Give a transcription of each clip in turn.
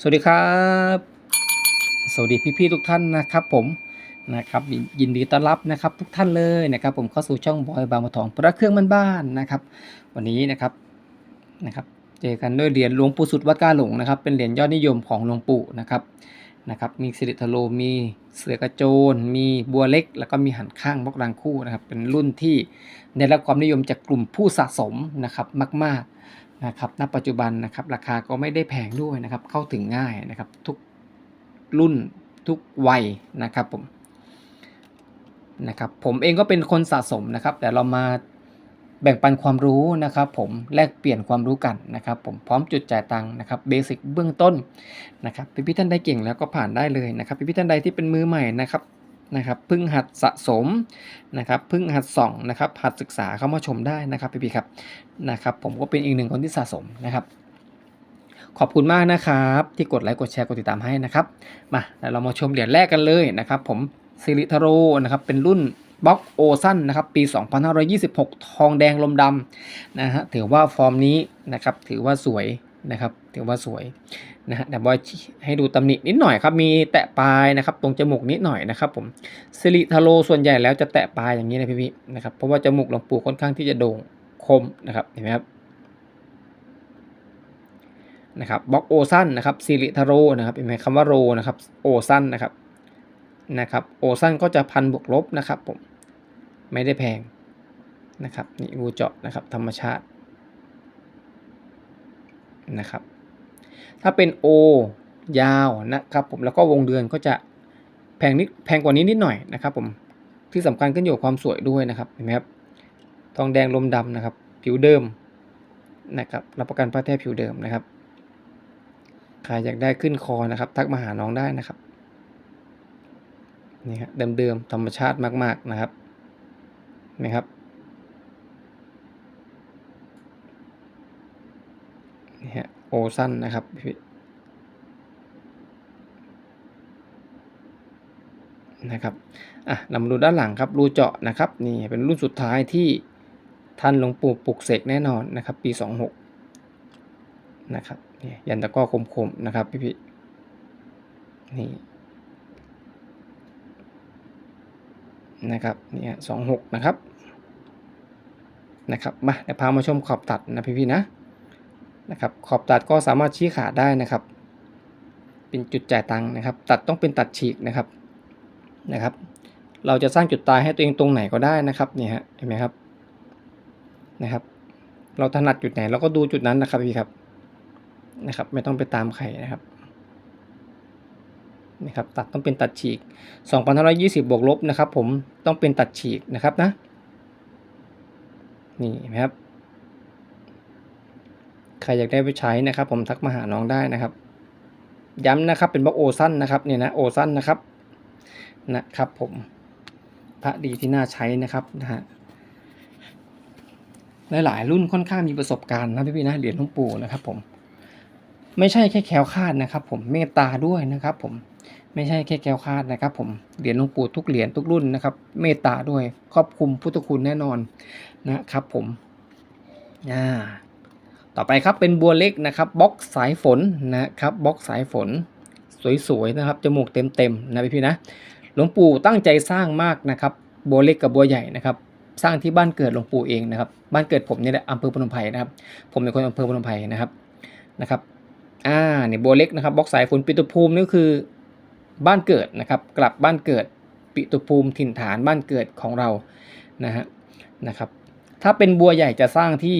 สวัสดีครับ สวัสดีพี่ๆทุกท่านนะครับผมนะครับยินดีต้อนรับนะครับทุกท่านเลยนะครับ ผมเข้าสู่ช่องบอยบางบัวทองพระเครื่องบ้านๆนะครับ วันนี้นะครับนะครับเจอกันด้วยเหรียญหลวงปู่สุดวัดกาหลงนะครับ เป็นเหรียญยอดนิยมของหลวงปู่นะครับนะครับ มีสิริทโลมีเสือกระโจน มีบัวเล็ก แล้วก็มีหันข้างบล็อกรังคู่นะครับ เป็นรุ่นที่ได้รับความนิยมจากกลุ่มผู้สะสมนะครับมาก ๆ นะครับณปัจจุบันนะครับราคาก็ไม่ได้แพงด้วยนะครับเข้าถึงง่ายนะครับทุกรุ่นทุกวัยนะครับผมนะครับผมเองก็เป็นคนสะสมนะครับ แต่เรามาแบ่งปันความรู้นะครับ ผมแลกเปลี่ยนความรู้กันนะครับ ผมพร้อมจุดจ่ายตังค์นะครับเบสิกเบื้องต้นนะครับพี่พี่ท่านใดเก่งแล้วก็ผ่านได้เลยนะครับพี่พี่ท่านใดที่เป็นมือใหม่นะครับ นะครับพิ่งหัดสะสมนะครับพิ่งหัดส่องนะครับหัดศึกษาเข้ามาชมได้นะครับพี่พี่ครับนะครับผมก็เป็นอีกหนึ่งคนที่สะสมนะครับขอบคุณมากนะครับที่กดไลค์กดแชร์กดติดตามให้นะครับมาเดี๋ยวเรามาชมเหรียญแรกกันเลยนะครับผมซิริทาโรนะครับเป็นรุ่นบล็อกโอซันนะครับปี 2526 ทองแดงลมดำนะฮะถือว่าฟอร์มนี้นะครับถือว่าสวย นะครับถือว่าสวยนะฮะแต่บอยให้ดูตำหนินิดหน่อยครับ มีแตะปลายนะครับ ตรงจมูกนิดหน่อยนะครับผมซิริทาโรส่วนใหญ่แล้วจะแตะปลายอย่างนี้นะพี่ๆนะครับเพราะว่าจมูกหลวงปู่ค่อนข้างที่จะโด่งคมนะครับเห็นไหมครับนะครับบล็อกโอซันนะครับซิลิทาโรนะครับเห็นไหมคำว่าโรนะครับโอซันนะครับนะครับโอซันก็จะพันบวกลบนะครับผมไม่ได้แพงนะครับนี่รูเจาะนะครับธรรมชาติ นะครับ ถ้าเป็น O ยาวนะครับผมแล้วก็วงเดือนก็จะแพงนิดแพงกว่านี้นิดหน่อยนะครับผมที่สำคัญขึ้นอยู่กับความสวยด้วยนะครับเห็นไหมครับทองแดงลมดำนะครับ ผิวเดิมนะครับรับประกันผ้าแท้ผิวเดิมนะครับใครอยากได้ขึ้นคอนะครับ ทักมาหาน้องได้นะครับนี่ครับเดิมๆธรรมชาติมาก ๆนะครับนะครับ โอซันนะครับนะครับอะเรามาดูด้านหลังครับรูเจาะนะครับนี่เป็นรุ่นสุดท้ายที่ท่านหลวงปู่ปลุกเสกแน่นอนนะครับปี 26นะครับนี่ยันตะก้อคมๆนะครับพี่พี่นี่นะครับนี่สองหกนะครับนะครับมาเดี๋ยวพามาชมขอบตัดนะพี่พี่นะ นะครับขอบตัดก็สามารถชี้ขาดได้นะครับ เป็นจุดจ่ายตังค์นะครับ ตัดต้องเป็นตัดฉีกนะครับนะครับ เราจะสร้างจุดตายให้ตัวเองตรงไหนก็ได้นะครับนี่ฮะเห็นไหมครับนะครับ เราถนัดจุดไหนเราก็ดูจุดนั้นนะครับพี่ครับนะครับ ไม่ต้องไปตามใครนะครับนะครับตัดต้องเป็นตัดฉีก2,520บวกลบนะครับ ผมต้องเป็นตัดฉีกนะครับนะนี่เห็นไหมครับ ใครอยากได้ไปใช้นะครับ ผมทักมาหาน้องได้นะครับ ย้ำนะครับเป็นบล็อกโอซันนะครับเนี่ยนะโอซันนะครับนะครับ ผมพระดีที่น่าใช้นะครับนะฮะหลายๆรุ่นค่อนข้างมีประสบการณ์นะพี่ๆนะเหรียญหลวงปู่นะครับ ผม ไม่ใช่แค่แคล้วคาดนะครับ ผมเมตตาด้วยนะครับ ผมไม่ใช่แค่แคล้วคาดนะครับ ผมเหรียญหลวงปู่ทุกเหรียญทุกรุ่นนะครับ เมตตาด้วยครอบคลุมพุทธคุณแน่นอนนะครับ ผมอ่า ต่อไปครับเป็นบัวเล็กนะครับบล็อกสายฝนนะครับบล็อกสายฝน สวยๆนะครับจมูกเต็มๆนะพี่ๆนะหลวงปู่ตั้งใจสร้างมากนะครับบัวเล็กกับบัวใหญ่นะครับสร้างที่บ้านเกิดหลวงปู่เองนะครับบ้านเกิดผมนี่แหละอำเภอพนมไพรนะครับ ผมเป็นคนอำเภอพนมไพรนะครับนะครับอ่าเนี่ยบัวเล็กนะครับบล็อกสายฝนปิตุภูมินี่คือบ้านเกิดนะครับ กลับบ้านเกิดปิตุภูมิถิ่นฐานบ้านเกิดของเรานะฮะนะครับ ถ้าเป็นบัวใหญ่จะสร้างที่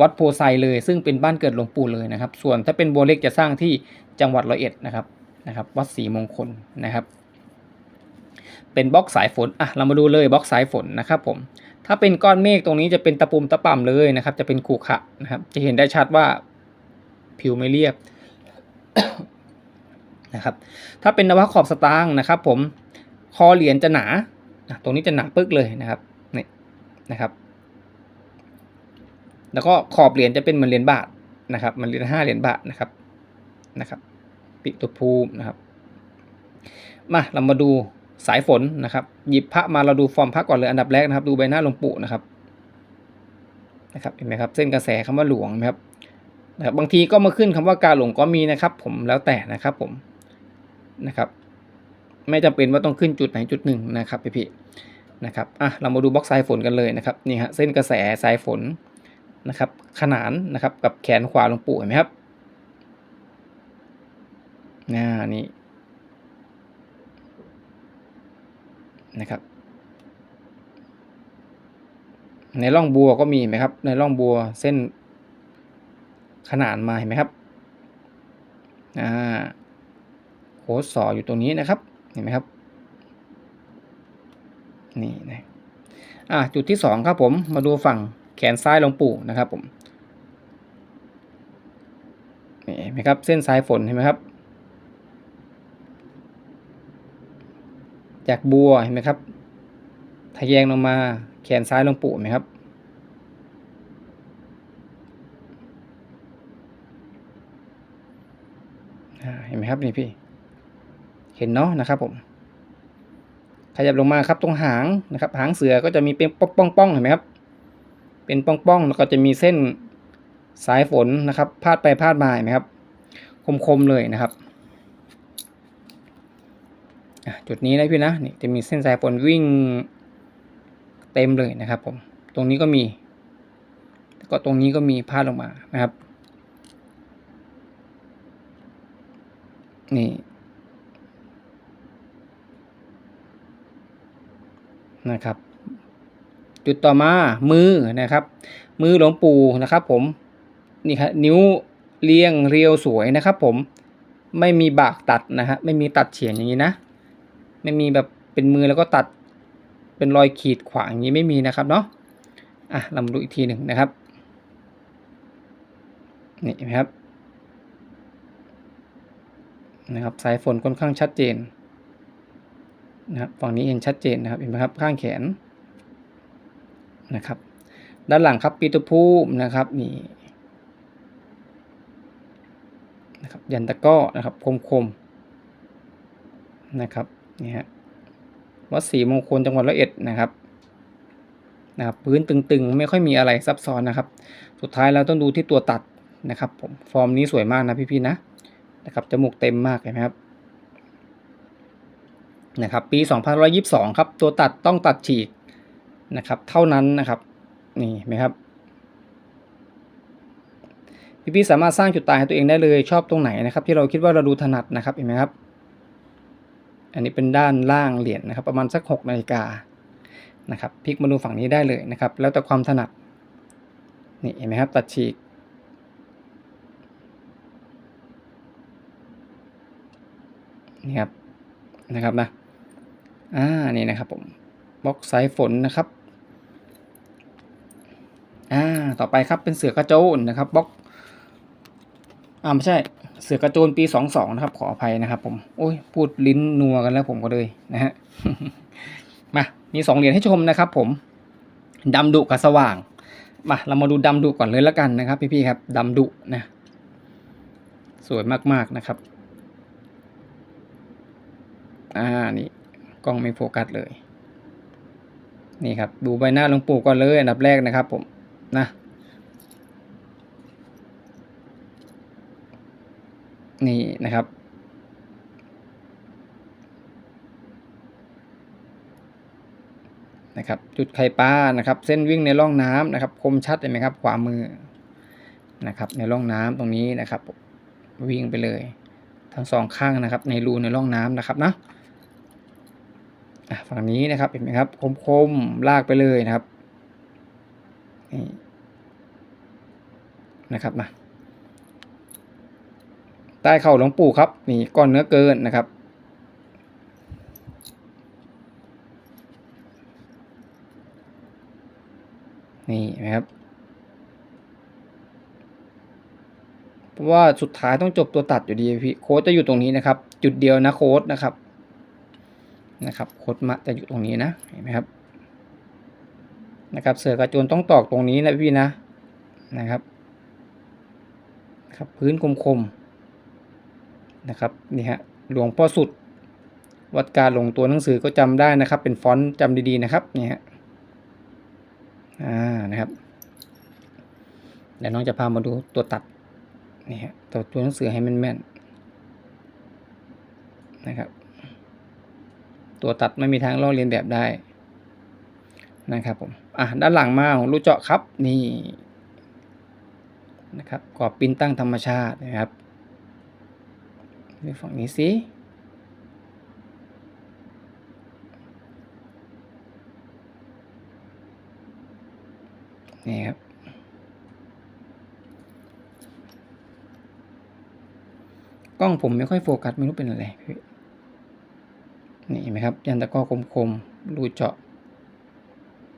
วัดโพไซเลย ซึ่งเป็นบ้านเกิดหลวงปู่เลยนะครับ ส่วนถ้าเป็นบัวเล็กจะสร้างที่จังหวัดร้อยเอ็ดนะครับนะครับ วัดศรีมงคลนะครับ เป็นบล็อกสายฝนอะเรามาดูเลยบล็อกสายฝนนะครับผมถ้าเป็นก้อนเมฆตรงนี้จะเป็นตะปุ่มตะป่ำเลยนะครับ จะเป็นขรุขระนะครับ จะเห็นได้ชัดว่าผิวไม่เรียบนะครับ ถ้าเป็นนวะขอบสตางค์นะครับ ผมคอเหรียญจะหนาตรงนี้จะหนาปึ๊กเลยนะครับนี่นะครับ แล้วก็ขอบเหรียญจะเป็นเหมือนเหรียญบาทนะครับ มันเหรียญห้าเหรียญบาทนะครับนะครับปิตุภูมินะครับ มาเรามาดูสายฝนนะครับ หยิบพระมาเราดูฟอร์มพระก่อนเลยอันดับแรกนะครับ ดูใบหน้าหลวงปู่นะครับนะครับเห็นไหมครับเส้นกระแสคำว่าหลวงนะครับนะครับบางทีก็มาขึ้นคำว่ากาหลงก็มีนะครับ ผมแล้วแต่นะครับผมนะครับ ไม่จำเป็นว่าต้องขึ้นจุดไหนจุดหนึ่งนะครับพี่พี่นะครับอะเรามาดูบล็อกสายฝนกันเลยนะครับนี่ฮะเส้นกระแสสายฝน นะครับ ขนานนะครับกับแขนขวาหลวงปู่เห็นไหมครับน่านี่นะครับ ในร่องบัวก็มีไหมครับ ในร่องบัวเส้นขนานมาเห็นไหมครับอ่าโคดสออยู่ตรงนี้นะครับเห็นไหมครับนี่นะอ่าจุดที่สองครับผมมาดูฝั่ง แขนซ้ายหลวงปู่นะครับผมนี่เห็นไหมครับเส้นสายฝนเห็นไหมครับ จากบัวเห็นไหมครับทะแยงลงมาแขนซ้ายหลวงปู่เห็นไหมครับเห็นไหมครับนี่พี่ เห็นเนาะนะครับผมขยับลงมาครับตรงหางนะครับ หางเสือก็จะมีเป็นป้องป้องๆเห็นไหมครับ เป็นป้องๆแล้วก็จะมีเส้นสายฝนนะครับ พาดไปพาดมาเห็นไหมครับ คมๆเลยนะครับจุดนี้นะพี่นะนี่จะมีเส้นสายฝนวิ่งเต็มเลยนะครับผมตรงนี้ก็มีก็ตรงนี้ก็มีพาดลงมานะครับ นี่นะครับ จุดต่อมามือนะครับ มือหลวงปู่นะครับ ผมนี่ครับนิ้วเรียงเรียวสวยนะครับ ผมไม่มีบากตัดนะฮะไม่มีตัดเฉียงอย่างนี้นะ ไม่มีแบบเป็นมือแล้วก็ตัดเป็นรอยขีดขวางอย่างนี้ไม่มีนะครับเนาะอะเรามาดูอีกทีหนึ่งนะครับนี่เห็นไหมครับนะครับสายฝนค่อนข้างชัดเจนนะครับฝั่งนี้เห็นชัดเจนนะครับเห็นไหมครับข้างแขน นะครับ ด้านหลังครับปีตุภูมินะครับนี่นะครับยันตะก้อนะครับคมคมๆนะครับนี่ฮะวัดศรีมงคลจังหวัดร้อยเอ็ดนะครับนะครับพื้นตึงๆ ไม่ค่อยมีอะไรซับซ้อนนะครับ สุดท้ายเราต้องดูที่ตัวตัดนะครับผมฟอร์มนี้สวยมากนะพี่ๆนะนะครับจมูกเต็มมากเห็นไหมครับนะครับปี 2522 ครับ ตัวตัดต้องตัดฉีก นะครับ เท่านั้นนะครับ นี่เห็นไหมครับ พี่ๆสามารถสร้างจุดตายให้ตัวเองได้เลยชอบตรงไหนนะครับ ที่เราคิดว่าเราดูถนัดนะครับเห็นไหมครับ อันนี้เป็นด้านล่างเหรียญนะครับ ประมาณสัก6นาฬิกานะครับพลิกมาดูฝั่งนี้ได้เลยนะครับ แล้วแต่ความถนัดนี่เห็นไหมครับ ตัดฉีกนี่ครับนะครับนะอ่านี่นะครับผมบล็อกสายฝนนะครับอ่า ต่อไปครับเป็นเสือกระโจนนะครับบล็อกอ่าไม่ใช่เสือกระโจนปีสองสองนะครับ ขออภัยนะครับผมโอ้ยพูดลิ้นนัวกันแล้วผมก็เลยนะฮะมามีสองเหรียญให้ชมนะครับ ผมดำดุกับสว่างมาเรามาดูดำดุก่อนเลยแล้วกันนะครับ พี่ๆครับดำดุนะสวยมากๆนะครับอ่านี่กล้องไม่โฟกัสเลย นี่ครับ ดูใบหน้าหลวงปู่ก่อนเลยอันดับแรกนะครับ ผมนะ นี่นะครับ นะครับ จุดไข่ปลานะครับ เส้นวิ่งในร่องน้ำนะครับ คมชัดเห็นไหมครับ ขวามือนะครับ ในร่องน้ำตรงนี้นะครับ วิ่งไปเลย ทั้งสองข้างนะครับ ในรูในร่องน้ำนะครับนะอะฝั่งนี้นะครับเห็นไหมครับ คมๆลากไปเลยนะครับนี่นะครับนะใต้เข่าหลวงปู่ครับนี่ก้อนเนื้อเกินนะครับ นี่นะครับ เพราะว่าสุดท้ายต้องจบตัวตัดอยู่ดีพี่โค้ดจะอยู่ตรงนี้นะครับ จุดเดียวนะโค้ดนะครับนะครับโค้ดมะจะอยู่ตรงนี้นะเห็นไหมครับนะครับเสือกระโจนต้องตอกตรงนี้นะพี่นะนะครับครับพื้นคมๆนะครับนี่ฮะหลวงพ่อสุด วัดการลงตัวหนังสือก็จำได้นะครับ เป็นฟอนต์จำดีๆนะครับนี่ฮะ อ่านะครับเดี๋ยวน้องจะพามาดูตัวตัดนี่ฮะตัวตัวหนังสือให้มันแม่นนะครับ ตัวตัดไม่มีทางลอกเลียนแบบได้นะครับผมอะด้านหลังมาของรูเจาะครับนี่นะครับกรอบปิ้นตั้งธรรมชาตินะครับดูฝั่งนี้สิ นี่ครับ กล้องผมไม่ค่อยโฟกัสไม่รู้เป็นอะไรพี่นี่เห็นไหมครับ ยันตะก้อคมๆรูเจาะ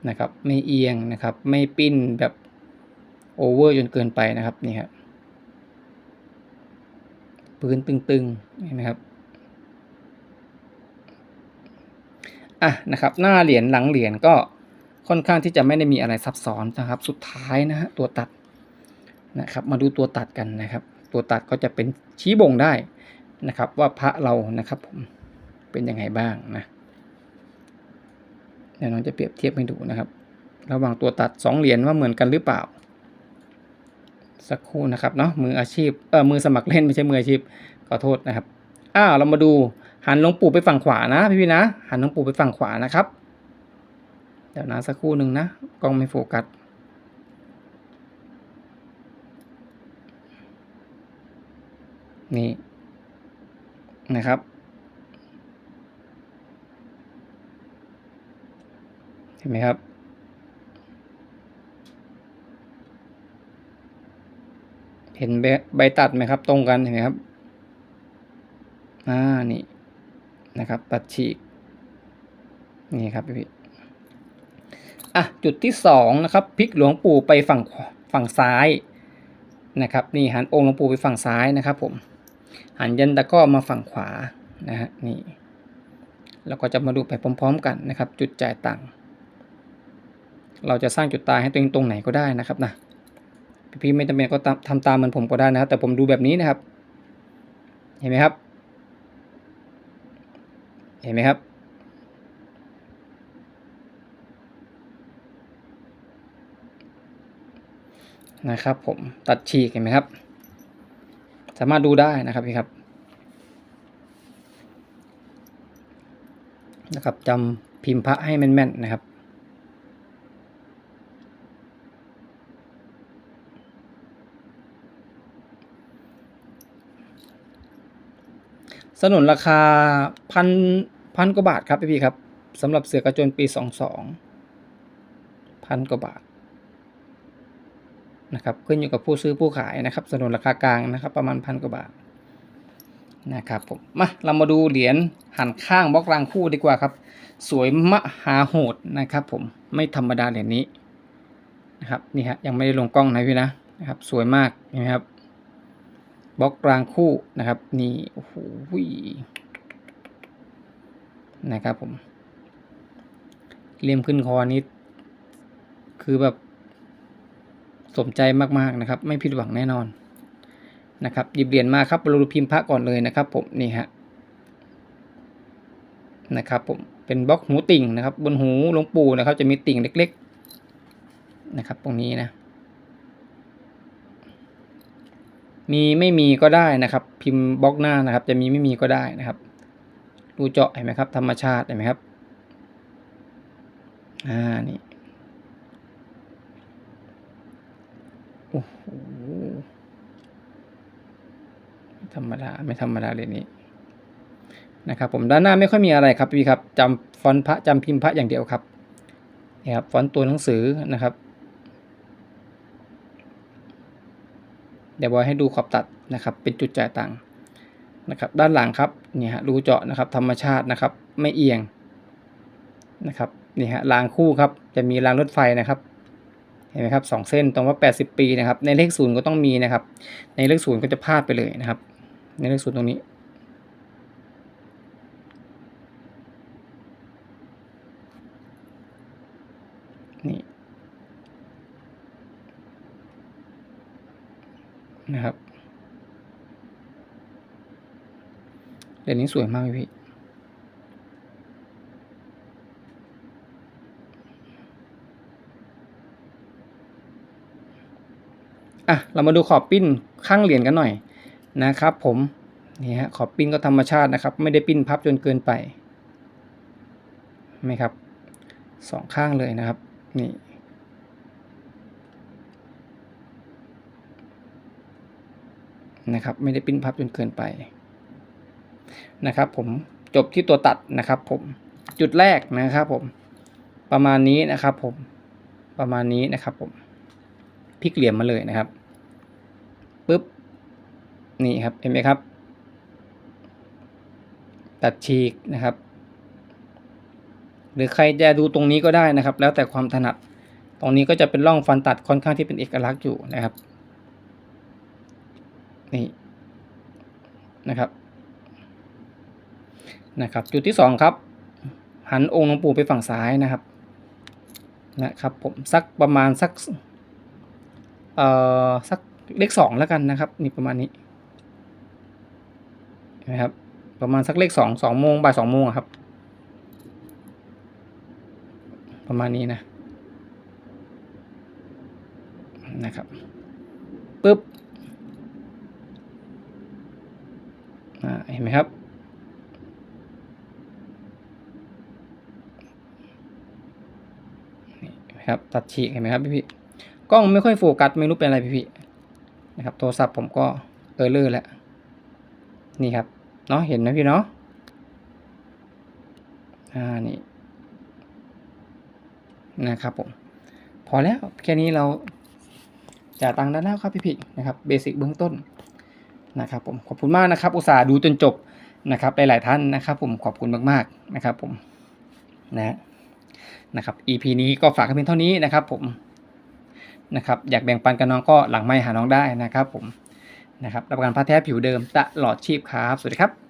นะครับ ไม่เอียงนะครับ ไม่ปิ้นแบบโอเวอร์จนเกินไปนะครับนี่ครับพื้นตึงๆเห็นไหมครับอะนะครับ หน้าเหรียญหลังเหรียญก็ ค่อนข้างที่จะไม่ได้มีอะไรซับซ้อนนะครับ สุดท้ายนะฮะตัวตัดนะครับมาดูตัวตัดกันนะครับ ตัวตัดก็จะเป็นชี้บ่งได้นะครับ ว่าพระเรานะครับผมเป็นยังไงบ้างนะเดี๋ยวน้องจะเปรียบเทียบให้ดูนะครับ ระหว่างตัวตัดสองเหรียญว่าเหมือนกันหรือเปล่า สักครู่นะครับเนาะมืออาชีพเออมือสมัครเล่นไม่ใช่มืออาชีพขอโทษนะครับอ้าวเรามาดูหันหลวงปู่ไปฝั่งขวานะพี่พี่ๆนะหันหลวงปู่ไปฝั่งขวานะครับ เดี๋ยวนะสักครู่หนึ่งนะกล้องไม่โฟกัสนี่นะครับ เห็นไหมครับ เห็นใบใบตัดไหมครับ ตรงกันเห็นไหมครับอ่านี่นะครับ ตัดฉีก นี่ครับพี่ อะจุดที่สองนะครับพลิกหลวงปู่ไปฝั่งฝั่งซ้ายนะครับนี่หันองค์หลวงปู่ไปฝั่งซ้ายนะครับผมหันยันตะก้อมาฝั่งขวานะฮะนี่เราก็จะมาดูไปพร้อม ๆ กันนะครับ จุดจ่ายตังค์เราจะสร้างจุดตายให้ตัวเองตรงไหนก็ได้นะครับนะพี่ไม่จำเป็นก็ตามทำตามเหมือนผมก็ได้นะครับแต่ผมดูแบบนี้นะครับ เห็นไหมครับ เห็นไหมครับ นะครับ ผมตัดฉีกเห็นไหมครับ สามารถดูได้นะครับพี่ครับนะครับจำพิมพ์พระให้แม่นๆนะครับสนุนราคาพันพันกว่าบาทครับพี่ๆครับสำหรับเสือกระโจนปีสองสองพันกว่าบาท นะครับขึ้นอยู่กับผู้ซื้อผู้ขายนะครับสนุนราคากลางนะครับประมาณพันกว่าบาทนะครับผมมาเรามาดูเหรียญหันข้างบล็อกรางคู่ดีกว่าครับ สวยมหาโหดนะครับผมไม่ธรรมดาเหรียญนี้นะครับนี่ฮะยังไม่ได้ลงกล้องนะพี่นะนะครับสวยมากเห็นไหมครับบล็อกรางคู่นะครับนี่โอ้โหนะครับผมเลี่ยมขึ้นคอนี้คือแบบ สมใจมากๆนะครับ ไม่ผิดหวังแน่นอนนะครับหยิบเหรียญมาครับเราดูพิมพ์พระก่อนเลยนะครับ ผมนี่ฮะนะครับ ผมเป็นบล็อกหูติ่งนะครับ บนหูหลวงปู่นะครับ จะมีติ่งเล็ก ๆนะครับ ตรงนี้นะ มีไม่มีก็ได้นะครับ พิมพ์บล็อกหน้านะครับ จะมีไม่มีก็ได้นะครับดูเจาะเห็นไหมครับ ธรรมชาติเห็นไหมครับอ่านี่โอ้โหไม่ ธรรมดาไม่ธรรมดาเลยนี้นะครับผมด้านหน้าไม่ค่อยมีอะไรครับพี่ครับจำฟอนต์พระจำพิมพ์พระอย่างเดียวครับนี่ครับฟอนต์ตัวหนังสือนะครับ เดี๋ยวบอยให้ดูขอบตัดนะครับเป็นจุดจ่ายตังค์นะครับด้านหลังครับนี่ฮะรูเจาะนะครับธรรมชาตินะครับ ไม่เอียงนะครับนี่ฮะรางคู่ครับจะมีรางรถไฟนะครับเห็นไหมครับสองเส้นตรงว่า 80 ปีนะครับในเลขศูนย์ก็ต้องมีนะครับ ในเลขศูนย์ก็จะพลาดไปเลยนะครับ ในเลขศูนย์ตรงนี้ นี่ นะครับเดี๋ยวนี้สวยมากพี่อะ เรามาดูขอบปิ้นข้างเหรียญกันหน่อย นะครับผมนี่ฮะขอบปิ้นก็ธรรมชาตินะครับ ไม่ได้ปิ้นพับจนเกินไปไหมครับสองข้างเลยนะครับนี่นะครับไม่ได้ปิ้นพับจนเกินไปนะครับ ผมจบที่ตัวตัดนะครับ ผมจุดแรกนะครับ ผมประมาณนี้นะครับ ผมประมาณนี้นะครับ ผมพลิกเหลี่ยมมาเลยนะครับปุ๊บ นี่ครับเห็นไหมครับ ตัดฉีกนะครับ หรือใครจะดูตรงนี้ก็ได้นะครับ แล้วแต่ความถนัด ตรงนี้ก็จะเป็นร่องฟันตัดค่อนข้างที่เป็นเอกลักษณ์อยู่นะครับ นี่นะครับนะครับ จุดที่สองครับ หันองค์หลวงปู่ไปฝั่งซ้ายนะครับนะครับผมสักประมาณสักเอ่อสักเลขสองแล้วกันนะครับ นี่ประมาณนี้ นะครับ ประมาณสักเลขสองสองโมงบ่ายสองโมงครับ ประมาณนี้นะนะครับปึ๊บเห็นไหมครับนะครับ ตัดฉีกเห็นไหมครับพี่พี่กล้องไม่ค่อยโฟกัสไม่รู้เป็นอะไรพี่พี่นะครับ โทรศัพท์ผมก็เออเลอร์แล้ว นี่ครับเนาะเห็นนะพี่เนาะอ่านี่นะครับผมพอแล้วแค่นี้เราจ่ายตังค์ได้แล้วครับพี่พี่นะครับเบสิกเบื้องต้นนะครับผมขอบคุณมากนะครับ อุตส่าห์ดูจนจบนะครับหลายๆท่านนะครับ ผมขอบคุณมากๆนะครับ ผมนะนะครับ EP นี้ก็ฝากกันเพียงเท่านี้นะครับ ผมนะครับ อยากแบ่งปันกับน้องก็หลังไมค์หาน้องได้นะครับ ผม นะครับรับประกันผ้าแท้ผิวเดิมตลอดชีพครับ สวัสดีครับ